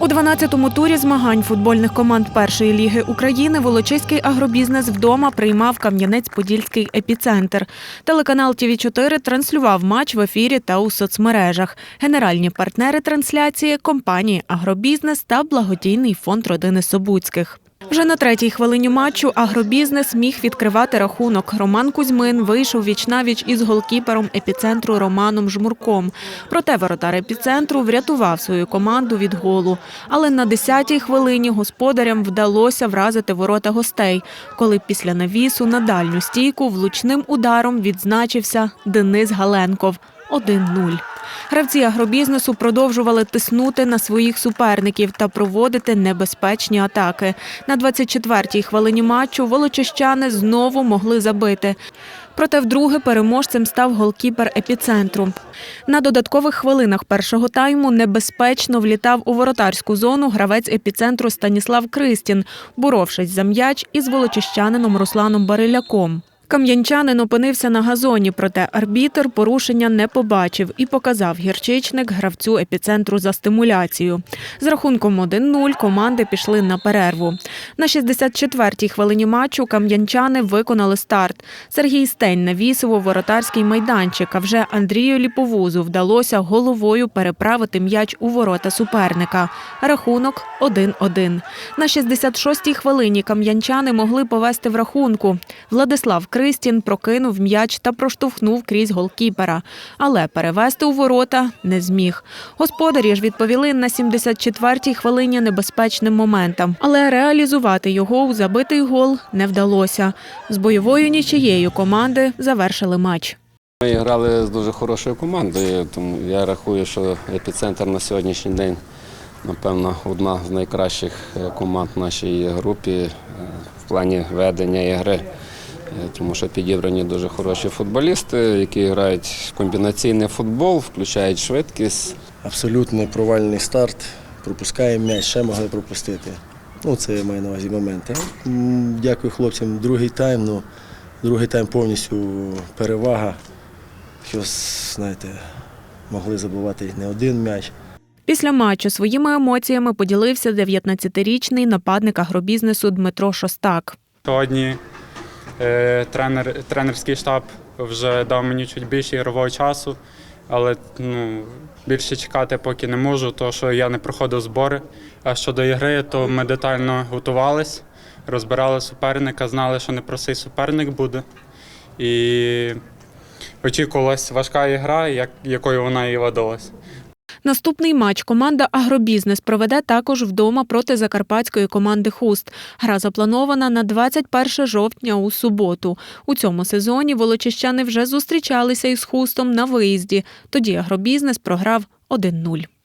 У 12-му турі змагань футбольних команд першої ліги України Волочиський агробізнес вдома приймав Кам'янець-Подільський епіцентр. Телеканал ТВ 4 транслював матч в ефірі та у соцмережах. Генеральні партнери трансляції компанії Агробізнес та благодійний фонд родини Собуцьких. Вже на третій хвилині матчу агробізнес міг відкривати рахунок. Роман Кузьмин вийшов вічнавіч із голкіпером епіцентру Романом Жмурком. Проте воротар епіцентру врятував свою команду від голу. Але на 10-й хвилині господарям вдалося вразити ворота гостей, коли після навісу на дальню стійку влучним ударом відзначився Денис Галенков 1-0. Гравці агробізнесу продовжували тиснути на своїх суперників та проводити небезпечні атаки. На 24-й хвилині матчу волочищани знову могли забити. Проте вдруге переможцем став голкіпер епіцентру. На додаткових хвилинах першого тайму небезпечно влітав у воротарську зону гравець епіцентру Станіслав Кристін, боровшись за м'яч із волочищанином Русланом Бариляком. Кам'янчанин опинився на газоні, проте арбітр порушення не побачив і показав гірчичник гравцю епіцентру за стимуляцію. З рахунком 1-0 команди пішли на перерву. На 64-й хвилині матчу кам'янчани виконали старт. Сергій Стень навісив у воротарський майданчик, а вже Андрію Ліповузу вдалося головою переправити м'яч у ворота суперника. Рахунок 1-1. На 66-й хвилині кам'янчани могли повести в рахунку. Владислав Кристін прокинув м'яч та проштовхнув крізь голкіпера, але перевести у ворота не зміг. Господарі ж відповіли на 74-й хвилині небезпечним моментом, але реалізувати його у забитий гол не вдалося. З бойовою нічиєю команди завершили матч. Ми грали з дуже хорошою командою, тому я рахую, що епіцентр на сьогоднішній день, напевно, одна з найкращих е, команд в нашій групі е, в плані ведення ігри. Е, Тому що підібрані дуже хороші футболісти, які грають в комбінаційний футбол, включають швидкість. Абсолютно провальний старт. Пропускаємо м'яч, ще могли пропустити. Ну, це я маю на увазі моменти. Дякую хлопцям. Другий тайм. Ну, другий тайм повністю перевага. Що, знаєте, могли забувати не один м'яч. Після матчу своїми емоціями поділився 19-річний нападник агробізнесу Дмитро Шостак. Сьогодні е, тренер, тренерський штаб вже дав мені чуть більше ігрового часу, але ну, більше чекати поки не можу, тому що я не проходив збори. А щодо ігри, то ми детально готувались, розбирали суперника, знали, що непростий суперник буде. І очікувалась важка ігра, як, якою вона і видалась. Наступний матч команда Агробізнес проведе також вдома проти закарпатської команди Хуст. Гра запланована на 21 жовтня у суботу. У цьому сезоні волочищани вже зустрічалися із Хустом на виїзді. Тоді агробізнес програв 1-0.